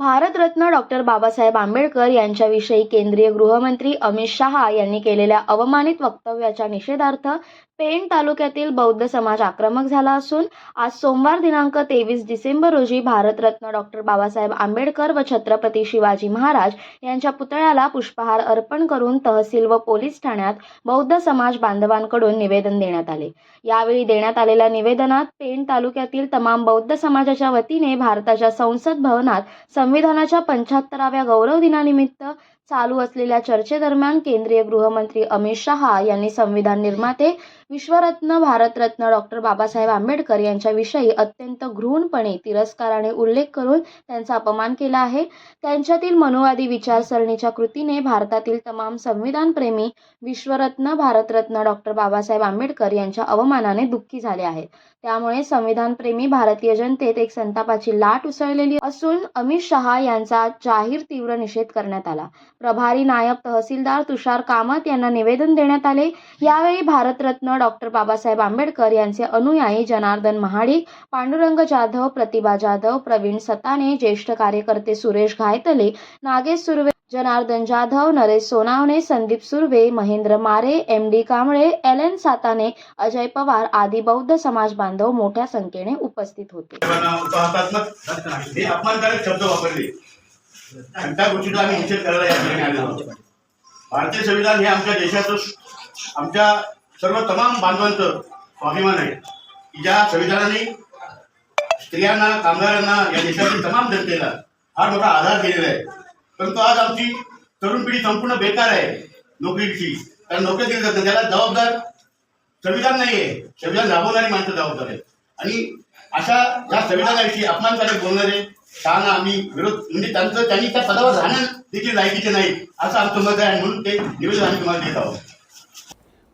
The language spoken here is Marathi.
भारतरत्न डॉक्टर बाबासाहेब आंबेडकर यांच्याविषयी केंद्रीय गृहमंत्री अमित शहा यांनी केलेल्या अवमानित वक्तव्याच्या निषेधार्थ पेण तालुक्यातील बौद्ध समाज आक्रमक झाला असून आज सोमवार दिनांक तेवीस डिसेंबर रोजी भारतरत्न डॉक्टर बाबासाहेब आंबेडकर व छत्रपती शिवाजी महाराज यांच्या पुतळ्याला पुष्पहार अर्पण करून तहसील व पोलीस ठाण्यात बौद्ध समाज बांधवांकडून निवेदन देण्यात आले. यावेळी देण्यात आलेल्या निवेदनात पेण तालुक्यातील तमाम बौद्ध समाजाच्या वतीने भारताच्या संसद भवनात संविधानाच्या पंच्याहत्तराव्या गौरव दिनानिमित्त चालू असलेल्या चर्चेदरम्यान केंद्रीय गृहमंत्री अमित शहा यांनी संविधान निर्माते विश्वरत्न भारतरत्न डॉक्टर बाबासाहेब आंबेडकर यांच्याविषयी अत्यंत घृणपणे तिरस्काराने उल्लेख करून त्यांचा अपमान केला आहे. त्यांच्यातील मनुवादी विचारसरणीच्या कृतीने भारतातील तमाम संविधानप्रेमी विश्वरत्न भारतरत्न डॉक्टर बाबासाहेब आंबेडकर यांच्या अवमानाने दुःखी झाले आहेत. त्यामुळे संविधानप्रेमी भारतीय जनतेत एक संतापाची लाट उसळलेली असून अमित शहा यांचा जाहीर तीव्र निषेध करण्यात आला. प्रभारी नायब तहसीलदार तुषार कामत यांना निवेदन देण्यात आले. यावेळी भारतरत्न डॉक्टर बाबासाहेब आंबेडकर यांचे अनुयायी जनार्दन महाडिक पांडुरंग जाधव प्रतिभा जाधव प्रवीण सताने ज्येष्ठ कार्यकर्ते Suresh घायतले Nagesh Surve Janardan Jadhav Naresh Sonawane Sandeep Surve Mahendra Mare M D Kamble L N Satane Ajay Pawar आदी बौद्ध समाज बांधव मोठ्या संख्येने उपस्थित होते. शब्द वापरले. त्या गोष्टीचा आम्ही निषेध करायला या ठिकाणी आलेलो भारतीय संविधान हे आमच्या देशाचं आमच्या सर्व तमाम बांधवांचं स्वाभिमान आहे. की ज्या संविधानाने स्त्रियांना कामगारांना या देशातील तमाम जनतेला हा मोठा आधार दिलेला आहे. परंतु आज आमची तरुण पिढी संपूर्ण बेकार आहे नोकरीची. कारण नोकरी दिली जाते त्याला जबाबदार संविधान नाही आहे. संविधान राबवणारी माणसं जबाबदार आहेत. आणि अशा या संविधानाविषयी अपमानकारक बोलणारे शहाणा आम्ही विरोध म्हणजे त्यांचं त्यांनी त्या पदावर राहणं देखील लायकीचे नाही असं आमचं मत आहे. म्हणून ते निवेदन आम्ही तुम्हाला देत आहोत.